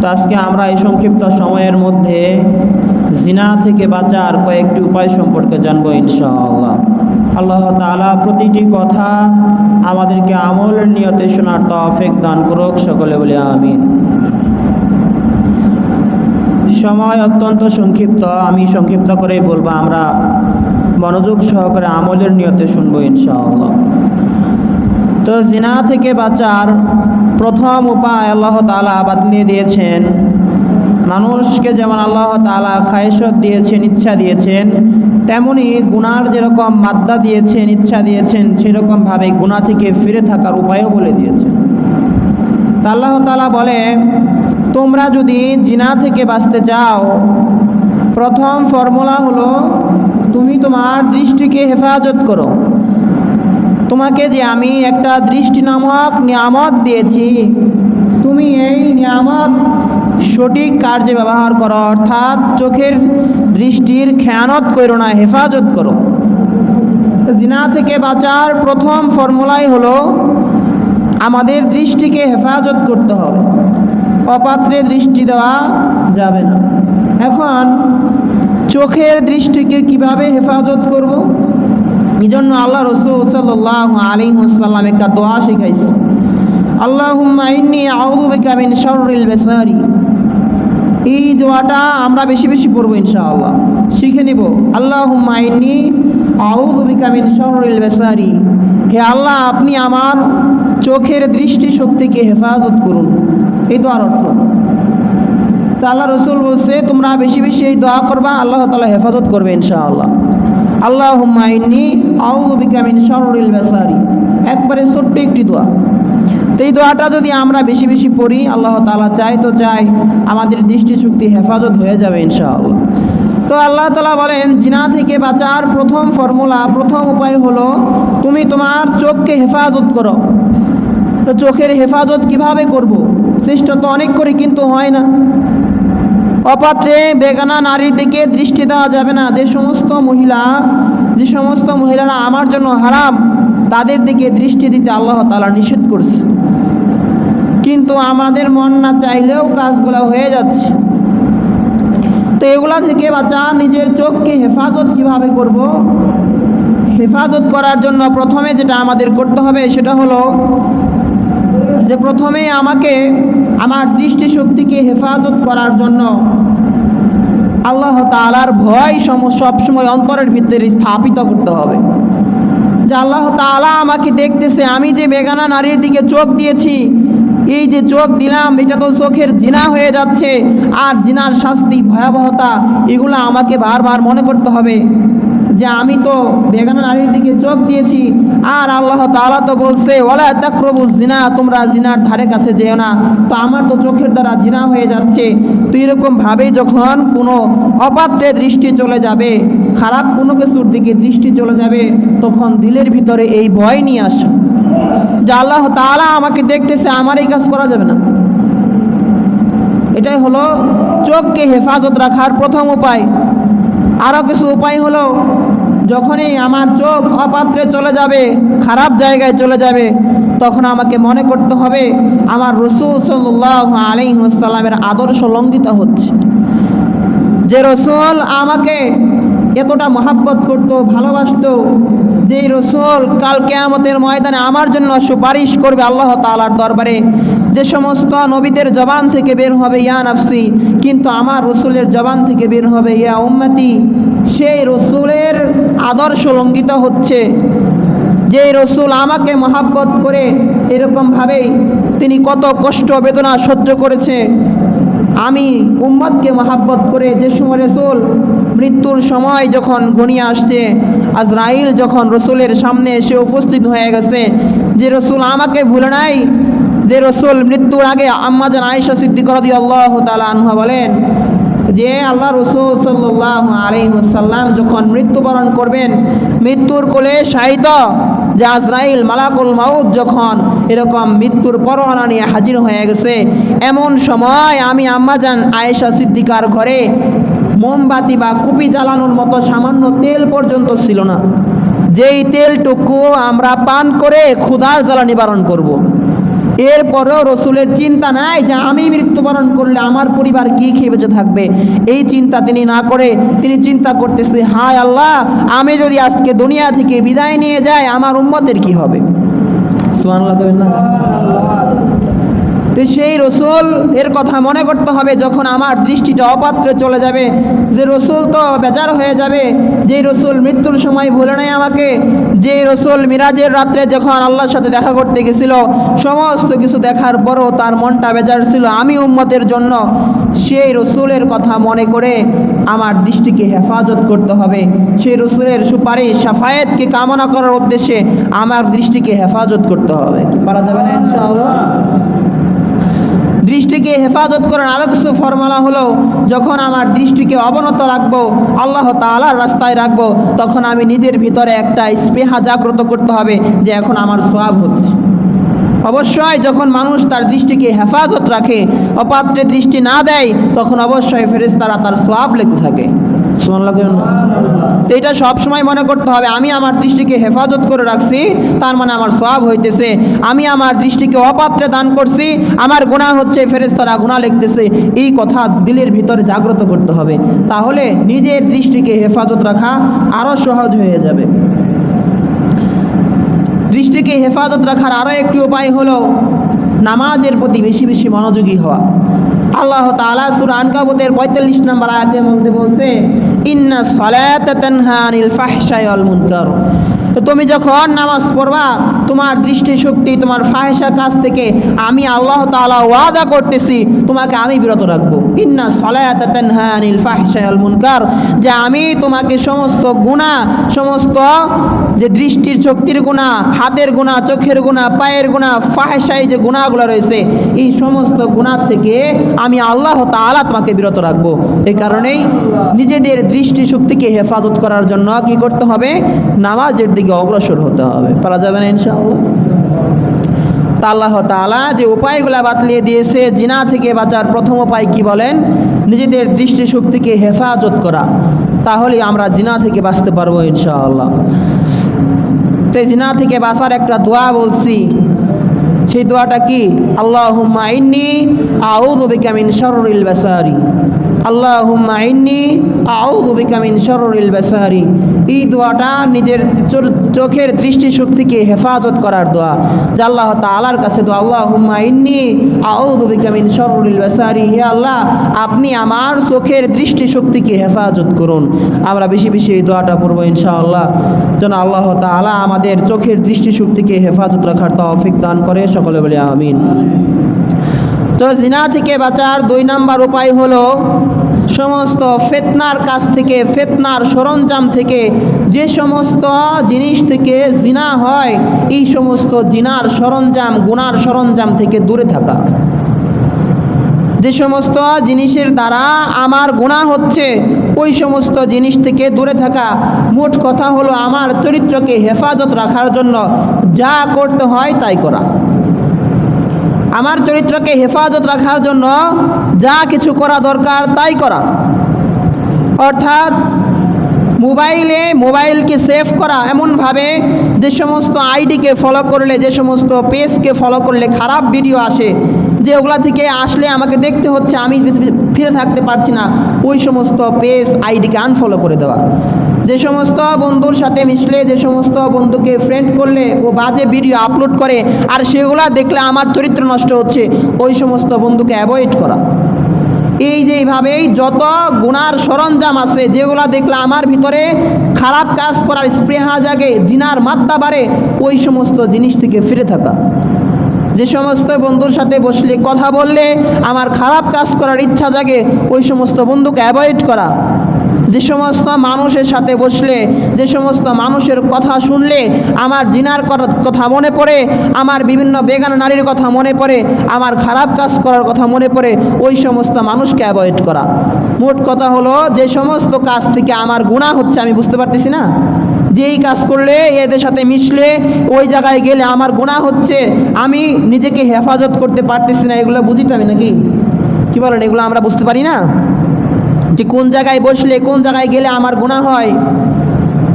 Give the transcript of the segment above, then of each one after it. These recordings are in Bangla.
তো আজকে আমরা এই সংক্ষিপ্ত সময়ের মধ্যে জিনা থেকে বাঁচার কয়েকটি উপায় সম্পর্কে জানব ইনশাআল্লাহ। আল্লাহ তাআলা প্রতিটি কথা আমাদেরকে আমলের নিয়তে শোনার তৌফিক দান করুক, সকলে বলে আমিন। সময় অত্যন্ত সংক্ষিপ্ত, আমি সংক্ষিপ্ত করেই বলব, আমরা মনোযোগ সহকারে আমলের নিয়তে শুনব ইনশাআল্লাহ। তো জিনা থেকে বাঁচার প্রথম উপায় আল্লাহ তালা বাতলিয়ে দিয়েছেন। মানুষকে যেমন আল্লাহ তালা খায়সত দিয়েছেন, ইচ্ছা দিয়েছেন, তেমনি গুনার যেরকম মাদ্দা দিয়েছেন, ইচ্ছা দিয়েছেন, সেরকমভাবে গুণা থেকে ফিরে থাকার উপায়ও বলে দিয়েছেন। আল্লাহ তালা বলে, তোমরা যদি জিনা থেকে বাঁচতে চাও, প্রথম ফর্মুলা হলো, তুমি তোমার দৃষ্টিকে হেফাজত করো। তোমাকে যে আমি একটা দৃষ্টি নামক নিয়ামত দিয়েছি, তুমি এই নিয়ামত সঠিক কার্যে ব্যবহার করো, অর্থাৎ চোখের দৃষ্টির খেয়ানত করো না, হেফাজত করো। জিনা থেকে বাঁচার প্রথম ফর্মুলাই হলো, আমাদের দৃষ্টিকে হেফাজত করতে হবে। অপাত্রে দৃষ্টি দেওয়া যাবে না। এখন চোখের দৃষ্টিকে কীভাবে হেফাজত করব? এই জন্য আল্লাহ রসুল সাল্লাহ আলী সাল্লাম একটা দোয়া শিখাইছে। আল্লাহ ইন্নি শররিল বেসারি। এই দোয়াটা আমরা বেশি বেশি পড়ব ইনশাআল্লাহ। শিখে বেসারি। হে আল্লাহ, আপনি আমার চোখের দৃষ্টি শক্তিকে হেফাজত করুন। এই দোয়ার অর্থ। তা আল্লাহ রসুল বলছে, তোমরা বেশি বেশি এই দোয়া করবা, আল্লাহ তালা হেফাজত করবে ইনশাআল্লাহ। আল্লাহ হুম্মাইনি আউবিকামিন শররিল বেসারি। একবারে ছোট্ট একটি দোয়া। তো এই দোয়াটা যদি আমরা বেশি বেশি পড়ি, আল্লাহ তালা চাই তো চাই আমাদের দৃষ্টিশক্তি হেফাজত হয়ে যাবে ইনশাআল্লাহ। তো আল্লাহ তালা বলেন, জিনা থেকে বাঁচার প্রথম ফর্মুলা, প্রথম উপায় হলো তুমি তোমার চোখকে হেফাজত করো। তো চোখের হেফাজত কীভাবে করব। চেষ্টা তো অনেক করি কিন্তু হয় না। অপাত্রে বেগানা নারীর দিকে দৃষ্টি দেওয়া যাবে না। যে সমস্ত মহিলা, যে সমস্ত মহিলারা আমার জন্য হারাম, তাদের দিকে দৃষ্টি দিতে আল্লাহ তালা নিষেধ করছে। কিন্তু আমাদের মন না চাইলেও কাজগুলো হয়ে যাচ্ছে। তো এগুলা থেকে বাঁচা নিজের চোখকে হেফাজত কীভাবে করব? হেফাজত করার জন্য প্রথমে যেটা আমাদের করতে হবে, সেটা হলো যে প্রথমে আমাকে আমার দৃষ্টিশক্তিকে হেফাজত করার জন্য আল্লাহ তালার ভয় সম সবসময় অন্তরের ভিতরে স্থাপিত করতে হবে। যে আল্লাহ তালা আমাকে দেখতেছে, আমি যে বেগানা নারীর দিকে চোখ দিয়েছি, এই যে চোখ দিলাম, এটা তো চোখের জিনা হয়ে যাচ্ছে, আর জিনার শাস্তি, ভয়াবহতা, এগুলো আমাকে বারবার মনে করতে হবে। যে আমি তো বেগানা নারীর দিকে চোখ দিয়েছি। আর আল্লাহ তাআলা তো বলছে ওলা তাকরবু জিনা তোমরা জিনার ধারে কাছে যেও না। তো আমার তো চোখের দ্বারা জিনা হয়ে যাচ্ছে। তো এরকমভাবে যখন কোনো অপাত্রে দৃষ্টি চলে যাবে, খারাপ কোনো কিছুর দিকে দৃষ্টি চলে যাবে, তখন দিলের ভিতরে এই ভয় নিয়ে আসে যে আল্লাহ তাআলা আমাকে দেখতেছে, আমার এই কাজ করা যাবে না। এটাই হলো চোখকে হেফাজত রাখার প্রথম উপায়। আরও কিছু উপায় হলো যখনই আমার চোখ অপাত্রে চলে যাবে, খারাপ জায়গায় চলে যাবে, তখন আমাকে মনে করতে হবে, আমার রসুল সাল্লাহ আলিহাসাল্লামের আদর্শ লঙ্ঘিত হচ্ছে। যে রসুল আমাকে এতটা মহাব্বত করতো, ভালোবাসতো যে রসুল কাল কেয়ামতের ময়দানে আমার জন্য সুপারিশ করবে আল্লাহ তালার দরবারে। যে সমস্ত নবীদের জবান থেকে বের হবে, ইয়া নাফসি, কিন্তু আমার রসুলের জবান থেকে বের হবে, ইয়া উম্মতি, সেই রসুলের আদর্শ লঙ্ঘিত হচ্ছে। যে রসুল আমাকে মহাব্বত করে এরকমভাবেই তিনি কত কষ্ট, বেদনা সহ্য করেছে। আমি উম্মদকে মহাব্বত করে যে সময় রসুল মৃত্যুর সময় যখন ঘনিয়ে আসছে, আজরাইল যখন রসুলের সামনে এসে উপস্থিত হয়ে গেছে, যে রসুল আমাকে ভুলে নাই, যে রসুল মৃত্যুর আগে আম্মাজান আয়েশা সিদ্দিকরদি আল্লাহ তালা আনহা বলেন যে আল্লাহ রসুল সাল্লাহ আলহিমসাল্লাম যখন মৃত্যুবরণ করবেন, মৃত্যুর কোলে শাহিদ যে আজরাইল মালাকুল মাউদ যখন এরকম মৃত্যুর পরোয়ানা নিয়ে হাজির হয়ে গেছে, এমন সময় আমি আম্মাজান আয়েশা সিদ্দিকার ঘরে মোমবাতি বা কুপি জ্বালানোর মতো সামান্য তেল পর্যন্ত ছিল না যেই তেলটুকু আমরা পান করে ক্ষুধার জ্বালা নিবারণ করব। এরপরেও রসুলের চিন্তা নাই যে আমি মৃত্যুবরণ করলে আমার পরিবার কি খেয়ে বেঁচে থাকবে। এই চিন্তা তিনি না করে তিনি চিন্তা করতেছে, হায় আল্লাহ, আমি যদি আজকে দুনিয়া থেকে বিদায় নিয়ে যাই, আমার উম্মতের কি হবে? কইবেন না? সেই রসুল, এর কথা মনে করতে হবে যখন আমার দৃষ্টিটা অপাত্রে চলে যাবে। যে রসুল তো বেজার হয়ে যাবে, যে রসুল মৃত্যুর সময় ভুলে নেয় আমাকে, যে রসুল মিরাজের রাত্রে যখন আল্লাহর সাথে দেখা করতে গেছিল, সমস্ত কিছু দেখার পরও তার মনটা বেজার ছিল। আমি উম্মতের জন্য সেই রসুলের কথা মনে করে আমার দৃষ্টিকে হেফাজত করতে হবে। সেই রসুলের সুপারিশ, সাফায়েতকে কামনা করার উদ্দেশ্যে আমার দৃষ্টিকে হেফাজত করতে হবে। পারা যাবে না দৃষ্টিকে হেফাজত করার আরও কিছু ফর্মুলা হলো, যখন আমার দৃষ্টিকে অবনত রাখব, আল্লাহ তালার রাস্তায় রাখব, তখন আমি নিজের ভিতরে একটা স্পেহা জাগ্রত করতে হবে যে এখন আমার সোয়াব হচ্ছে। অবশ্যই যখন মানুষ তার দৃষ্টিকে হেফাজত রাখে অপাত্রে দৃষ্টি না দেয়, তখন অবশ্যই ফেরেশতারা তার সোয়াব লিখতে থাকে? তো এটা সবসময় মনে করতে হবে, আমি আমার দৃষ্টিকে হেফাজত করে রাখছি, তার মানে আমার সওয়াব হইতেছে। আমি আমার দৃষ্টিকে অপাত্রে দান করছি, আমার গুণা হচ্ছে ফেরেশতারা গুণা লিখতেছে। এই কথা দিলের ভিতরে জাগ্রত করতে হবে। তাহলে নিজের দৃষ্টিকে হেফাজত রাখা আরও সহজ হয়ে যাবে। দৃষ্টিকে হেফাজত রাখার আরও একটি উপায় হলো নামাজের প্রতি বেশি বেশি মনোযোগী হওয়া। আল্লাহ তালা সুর আনকাবুতের 45 নম্বর আয়াতের মধ্যে বলছে, ইন্না সালাতা তানহা মুনকার। তো তুমি যখন নামাজ পড়বা তোমার দৃষ্টিশক্তি, তোমার ফাহেসা কাজ থেকে আমি আল্লাহ তাআলা ওয়াদা করতেছি, তোমাকে আমি বিরত রাখব। ইন্না ফাহশাই ওয়াল মুনকার। যে আমি তোমাকে সমস্ত গুনাহ, সমস্ত যে দৃষ্টির শক্তির গুণা হাতের গুণা চোখের গুণা পায়ের গুণা ফাহেসাই যে গুণাগুলো রয়েছে, এই সমস্ত গুণার থেকে আমি আল্লাহ তাআলা তোমাকে বিরত রাখব। এই কারণেই নিজেদের দৃষ্টি শক্তিকে হেফাজত করার জন্য কি করতে হবে? নামাজের দিকে অগ্রসর হতে হবে। পারা যাবে না ইনশাআল্লাহ। তা আল্লাহ তাআলা যে উপায়গুলো বাতলিয়ে দিয়েছে, জিনা থেকে বাঁচার প্রথম উপায় কি বলেন? নিজেদের দৃষ্টিশক্তিকে হেফাজত করা। তাহলে আমরা জিনা থেকে বাঁচতে পারব ইনশাআল্লাহ। তো জিনা থেকে বাঁচার একটা দোয়া বলছি। সেই দোয়াটা কি? আল্লাহ ইন্নি আউযু বিকা মিন শাররিল বাসারি। আল্লাহুম্মা ইন্নি আউযু বিকা মিন শাররিল বাসারি। এই দোয়াটা নিজের চোখের দৃষ্টিশক্তিকে হেফাজত করার দোয়া। যে আল্লাহ তাআলার কাছে দোয়া, আল্লাহুম্মা ইন্নি আউযু বিকা মিন শাররিল বাসারি। হে আল্লাহ, আপনি আমার চোখের দৃষ্টিশক্তিকে হেফাজত করুন। আমরা বেশি বেশি এই দোয়াটা পড়ব ইনশাআল্লাহ। যেন আল্লাহ তাআলা আমাদের চোখের দৃষ্টিশক্তিকে হেফাজত রাখার তৌফিক দান করে। সকলে বলে আমিন। তো জিনা থেকে বাঁচার দুই নাম্বার উপায় হলো সমস্ত ফেতনার কাছ থেকে, ফেতনার সরঞ্জাম থেকে যে সমস্ত জিনিস থেকে জিনা হয়, এই সমস্ত জিনার সরঞ্জাম, গুনার সরঞ্জাম থেকে দূরে থাকা। যে সমস্ত জিনিসের দ্বারা আমার গুণা হচ্ছে, ওই সমস্ত জিনিস থেকে দূরে থাকা। মোট কথা হলো, আমার চরিত্রকে হেফাজত রাখার জন্য যা করতে হয় তাই করা। আমার চরিত্রকে হেফাজত রাখার জন্য যা কিছু করা দরকার তাই করা। অর্থাৎ মোবাইলে মোবাইলকে সেভ করা এমনভাবে যে সমস্ত আইডিকে ফলো করলে, যে সমস্ত পেজকে ফলো করলে খারাপ ভিডিও আসে, যে ওগুলা থেকে আসলে আমাকে দেখতে হচ্ছে, আমি ফিরে থাকতে পারছি না, ওই সমস্ত পেজ আইডিকে আনফলো করে দেওয়া। যে সমস্ত বন্ধুর সাথে মিশলে, যে সমস্ত বন্ধুকে ফ্রেন্ড করলে, ও বাজে ভিডিও আপলোড করে, আর সেগুলা দেখলে আমার চরিত্র নষ্ট হচ্ছে, ওই সমস্ত বন্ধুকে অ্যাভয়েড করা। এই যে এইভাবেই যত গুনার সরঞ্জাম আছে, যেগুলা দেখলে আমার ভিতরে খারাপ কাজ করার স্পৃহা জাগে, জিনার মাত্রা বাড়ে, ওই সমস্ত জিনিস থেকে ফিরে থাকা। যে সমস্ত বন্ধুর সাথে বসলে, কথা বললে, আমার খারাপ কাজ করার ইচ্ছা জাগে, ওই সমস্ত বন্ধুকে অ্যাভয়েড করা। যে সমস্ত মানুষের সাথে বসলে, যে সমস্ত মানুষের কথা শুনলে, আমার জিনার কথা মনে পড়ে, আমার বিভিন্ন বেগান নারীর কথা মনে পড়ে, আমার খারাপ কাজ করার কথা মনে পড়ে, ওই সমস্ত মানুষকে অ্যাভয়েড করা। মোট কথা হলো, যে সমস্ত কাজ থেকে আমার গুণা হচ্ছে, আমি বুঝতে পারতেছি না। যে এই কাজ করলে, এদের সাথে মিশলে, ওই জায়গায় গেলে আমার গুণা হচ্ছে, আমি নিজেকে হেফাজত করতে পারতেছি না, এগুলো বুঝি আমি নাকি? কি বলেন, এগুলো আমরা বুঝতে পারি না? যে কোন জায়গায় বসলে, কোন জায়গায় গেলে আমার গুণা হয়?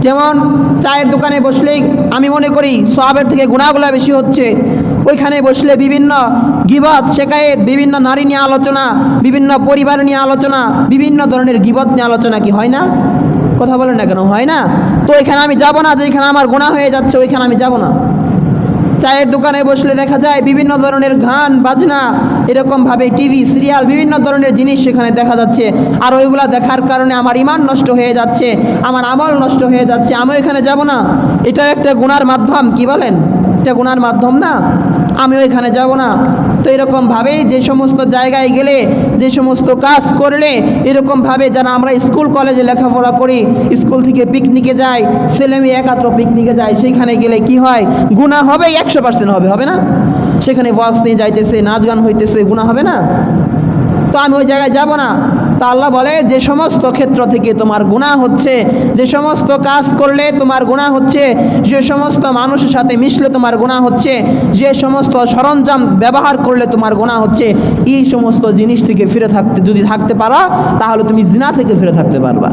যেমন চায়ের দোকানে বসলেই আমি মনে করি সবের থেকে গুণাগুলা বেশি হচ্ছে। ওইখানে বসলে বিভিন্ন গিবত শেখায়েত বিভিন্ন নারী নিয়ে আলোচনা, বিভিন্ন পরিবার নিয়ে আলোচনা, বিভিন্ন ধরনের গিবত নিয়ে আলোচনা কি হয় না? কথা বলেন না কেন? হয় না? তো ওইখানে আমি যাব না যেখানে আমার গুণা হয়ে যাচ্ছে, ওইখানে আমি যাব না। চায়ের দোকানে বসলে দেখা যায় বিভিন্ন ধরনের গান, বাজনা, এরকমভাবে টিভি সিরিয়াল বিভিন্ন ধরনের জিনিস সেখানে দেখা যাচ্ছে। আর ওইগুলা দেখার কারণে আমার ইমান নষ্ট হয়ে যাচ্ছে, আমার আমল নষ্ট হয়ে যাচ্ছে, আমি এখানে যাব না। এটা একটা গুণার মাধ্যম, কি বলেন? এটা গুণার মাধ্যম না। আমি ওইখানে যাব না। তো এরকমভাবেই যে সমস্ত জায়গায় গেলে, যে সমস্ত কাজ করলে এরকমভাবে যারা আমরা স্কুল, কলেজে লেখাপড়া করি, স্কুল থেকে পিকনিকে যাই, ছেলে মেয়ে একাত্র পিকনিকে যায়, সেইখানে গেলে কি হয়? গুণা হবে, একশো পার্সেন্ট হবে হবে না? সেখানে বক্স নিয়ে যাইতেছে, নাচ গান হইতেছে গুণা হবে না? তো আমি ওই জায়গায় যাব না। তা আল্লাহ বলে, যে সমস্ত ক্ষেত্র থেকে তোমার গুণা হচ্ছে, যে সমস্ত কাজ করলে তোমার গুণা হচ্ছে, যে সমস্ত মানুষের সাথে মিশলে তোমার গুণা হচ্ছে, যে সমস্ত সরঞ্জাম ব্যবহার করলে তোমার গুণা হচ্ছে, এই সমস্ত জিনিস থেকে ফিরে থাকতে, যদি থাকতে পারো, তাহলে তুমি জিনা থেকে ফিরে থাকতে পারবা।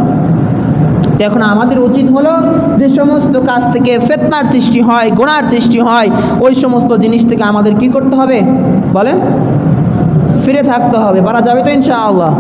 এখন আমাদের উচিত হলো, যে সমস্ত কাজ থেকে ফেতনার সৃষ্টি হয় গোনার সৃষ্টি হয়, ওই সমস্ত জিনিস থেকে আমাদের কি করতে হবে? বলেন, ফিরে থাকতে হবে, পারা যাবে তো ইনশাআল্লাহ।